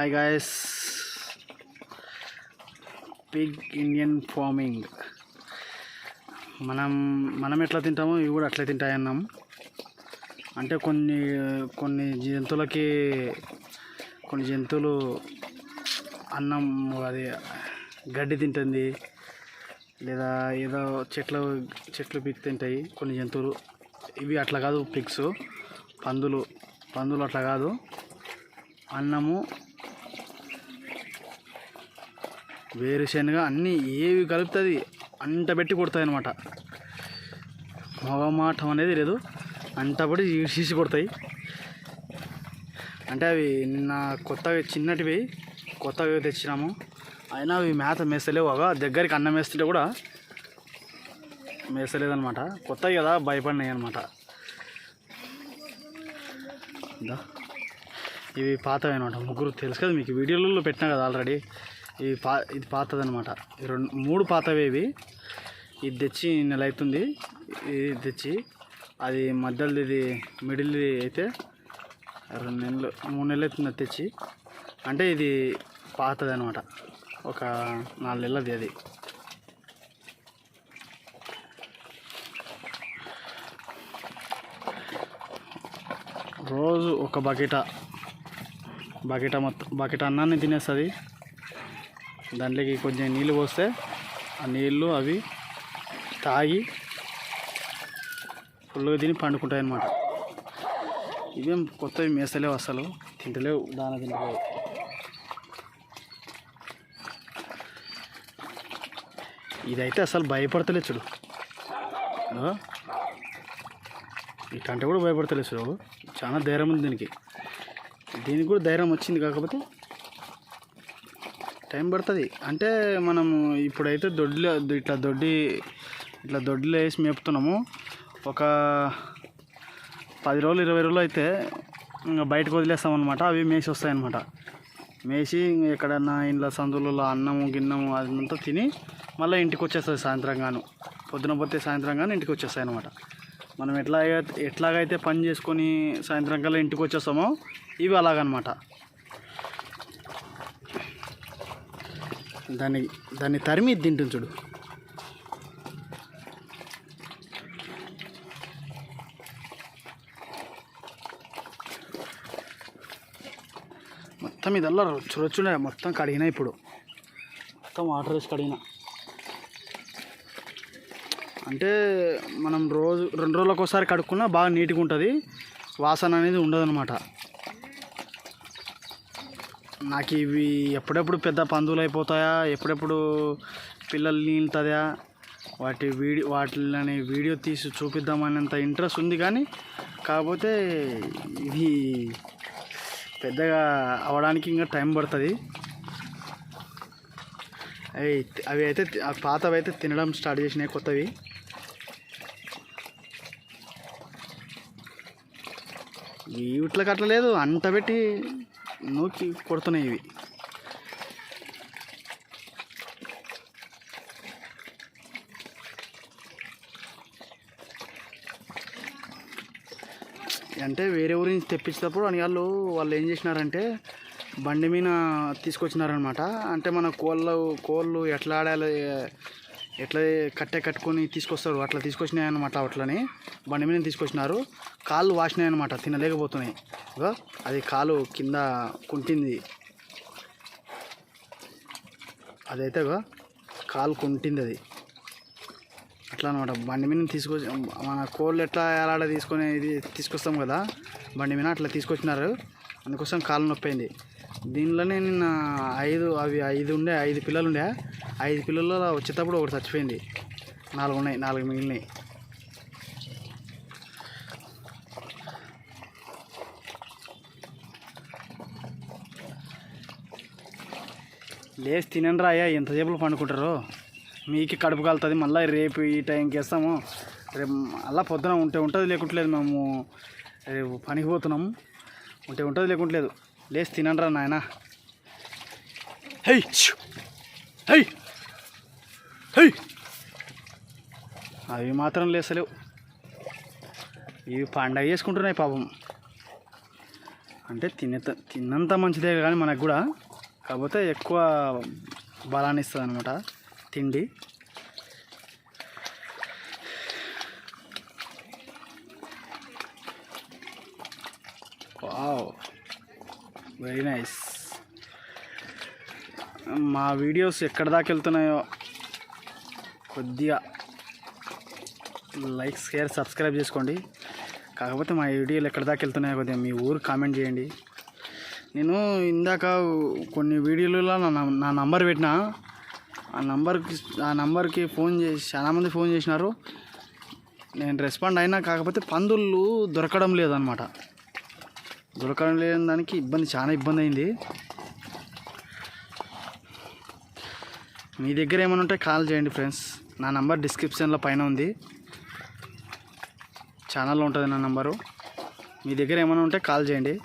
Hi guys pig Indian farming మనం మనం ఎట్లా తింటామో ఇవి కూడా అట్లే తింటాయి అంటే కొన్ని కొన్ని జంతువులకి కొన్ని జంతువులు అన్నం అది గడ్డి తింటుంది. లేదా ఏదో చెట్లు చెట్లు పిక్ తింటాయి కొన్ని జంతువులు. ఇవి అట్లా కాదు పిక్స్ పందులు పందులు అట్లా కాదు. అన్నము వేరుశనగ అన్నీ ఏవి కలుపుతుంది అంట పెట్టి కొడతాయి అనమాట మొగమాటం అనేది లేదు. అంటపడి ఈడ్చేసి కొడతాయి. అంటే అవి నిన్న కొత్తగా చిన్నటివి కొత్తగా తెచ్చినాము. అయినా అవి మేత మేస్తలేవు అగా దగ్గరికి అన్నం వేస్తుంటే కూడా మేస్తలేదనమాట కొత్తవి కదా భయపడినాయి అనమాట ఇవి పాతవి అనమాట ముగ్గురు తెలుసు కదా మీకు. వీడియోలలో పెట్టినా కదా ఆల్రెడీ ఇవి పా ఇది పాతది అనమాట రెండు మూడు పాతవి ఇవి. ఇది తెచ్చి నెల అవుతుంది ఇది తెచ్చి అది మధ్యలో ఇది మిడిల్ అయితే రెండు నెలలు మూడు నెలలు అవుతుంది అది తెచ్చి. అంటే ఇది పాతది అనమాట ఒక నాలుగు నెలలది అది. రోజు ఒక బకెట బకెట మొత్తం బకెట అన్నాన్ని తినేస్తుంది. దాంట్లోకి కొంచెం నీళ్ళు పోస్తే ఆ నీళ్ళు అవి తాగి ఫుల్గా తిని పండుకుంటాయి అన్నమాట. ఇవేం కొత్తవి మేసలేవు అసలు. తింటలేవు దాన తింటలేవు. ఇదైతే అసలు భయపడతలే చూడు. ఆ? ఇటంటే కూడా భయపడతలే చూడు. చాలా ధైర్యం ఉంది దీనికి. దీనికి కూడా ధైర్యం వచ్చింది కాకపోతే టైం పడుతుంది. అంటే మనము ఇప్పుడైతే దొడ్లు ఇట్లా దొడ్డి ఇట్లా దొడ్లు వేసి మేపుతున్నాము. ఒక పది రోజులు ఇరవై రోజులు అయితే ఇంకా బయటకు వదిలేస్తాం అనమాట అవి మేసి వస్తాయి అనమాట మేసి ఎక్కడన్నా ఇంట్లో సందులలో అన్నము గిన్నము అదంతా తిని మళ్ళీ ఇంటికి వచ్చేస్తుంది సాయంత్రం గాను పొద్దున పోతే సాయంత్రం గాను ఇంటికి వచ్చేస్తాయి అనమాట మనం ఎట్లా ఎట్లాగైతే పని చేసుకొని సాయంత్రం కల్లా ఇంటికి వచ్చేస్తామో ఇవి అలాగనమాట దాన్ని దాన్ని తరిమి తింటుంది చూడు. మొత్తం ఇదల్లా రొచ్చు మొత్తం కడిగినా ఇప్పుడు. మొత్తం వాటర్ వేసి కడిగిన. అంటే మనం రోజు రెండు రోజులకు ఒకసారి కడుక్కున్నా బాగా నీట్గా ఉంటుంది. వాసన అనేది ఉండదన్నమాట. నాకు ఇవి ఎప్పుడెప్పుడు పెద్ద పందులు అయిపోతాయా? ఎప్పుడెప్పుడు పిల్లలు నీళ్తుందా వాటి వీడియో వాటిని వీడియో తీసి చూపిద్దామనేంత ఇంట్రెస్ట్ ఉంది కానీ కాకపోతే ఇది పెద్దగా అవడానికి ఇంకా టైం పడుతుంది. అవి అవి అయితే పాతవి అయితే తినడం స్టార్ట్ చేసినాయి కొత్తవి. వీటికి అట్లా లేదు. అంట పెట్టి నూకి కొడుతున్నాయి ఇవి. అంటే వేరే ఊరి నుంచి తెప్పించేటప్పుడు అని వాళ్ళు వాళ్ళు ఏం చేసినారంటే బండి మీద తీసుకొచ్చినారనమాట అంటే మన కోళ్ళు కోళ్ళు ఎట్లా ఆడాలి ఎట్లా కట్టె కట్టుకొని తీసుకొస్తారు? అట్లా తీసుకొచ్చినాయి అనమాట అట్లని. బండి మీద తీసుకొచ్చినారు. కాళ్ళు వాసినాయన్నమాట తినలేకపోతున్నాయి. అది కాలు కింద కుంటింది. అదైతే కాలు కుంటింది అది. అట్లా అనమాట బండి మీద తీసుకొచ్చి మన కోళ్ళు ఎట్లా ఎలాడ తీసుకొని ఇది తీసుకొస్తాం కదా బండి మీద అట్లా తీసుకొచ్చినారు. అందుకోసం కాలు నొప్పి అయింది. దీనిలోనే నిన్న ఐదు అవి ఐదు ఉండే ఐదు పిల్లలు ఉండే. ఐదు పిల్లలు వచ్చేటప్పుడు ఒకటి చచ్చిపోయింది. నాలుగు ఉన్నాయి నాలుగు మిగిలినాయి. లేచి తినండి రాయ్యా ఎంతసేపు పండుకుంటారు. మీకు కడుపు కాలుతుంది మళ్ళీ రేపు ఈ టైంకి వేస్తాము. రేపు అలా పొద్దున ఉంటే ఉంటుంది లేకుంటలేదు మేము రేపు పనికి పోతున్నాము. ఉంటే ఉంటుంది లేకుంటలేదు లేచి తినండి రా నాయన హై! హై హై అవి మాత్రం లేసలేవు. ఇవి పండగ చేసుకుంటున్నాయి పాపం. అంటే తినే తిన్నంత మంచిదే కానీ మనకు కూడా కాకపోతే ఎక్కువ బలాన్ని ఇస్తుంది అనమాట తిండి. వావ్. వెరీ నైస్ మా వీడియోస్ ఎక్కడ దాకా వెళ్తున్నాయో కొద్దిగా లైక్ షేర్ సబ్స్క్రైబ్ చేసుకోండి. కాకపోతే మా వీడియోలు ఎక్కడ దాకా వెళ్తున్నాయో కొద్దిగా మీ ఊరు కామెంట్ చేయండి. నేను ఇందాక కొన్ని వీడియోలలో నా నా నంబర్ పెట్టిన. ఆ నంబర్కి ఆ నంబర్కి ఫోన్ చేసి చాలామంది ఫోన్ చేసినారు. నేను రెస్పాండ్ అయినా కాకపోతే పందులు దొరకడం లేదనమాట దొరకడం లేని దానికి ఇబ్బంది చాలా ఇబ్బంది అయింది. మీ దగ్గర ఏమైనా ఉంటే కాల్ చేయండి ఫ్రెండ్స్. నా నంబర్ డిస్క్రిప్షన్లో పైన ఉంది. ఛానల్లో ఉంటుంది నా నంబరు. మీ దగ్గర ఏమైనా ఉంటే కాల్ చేయండి.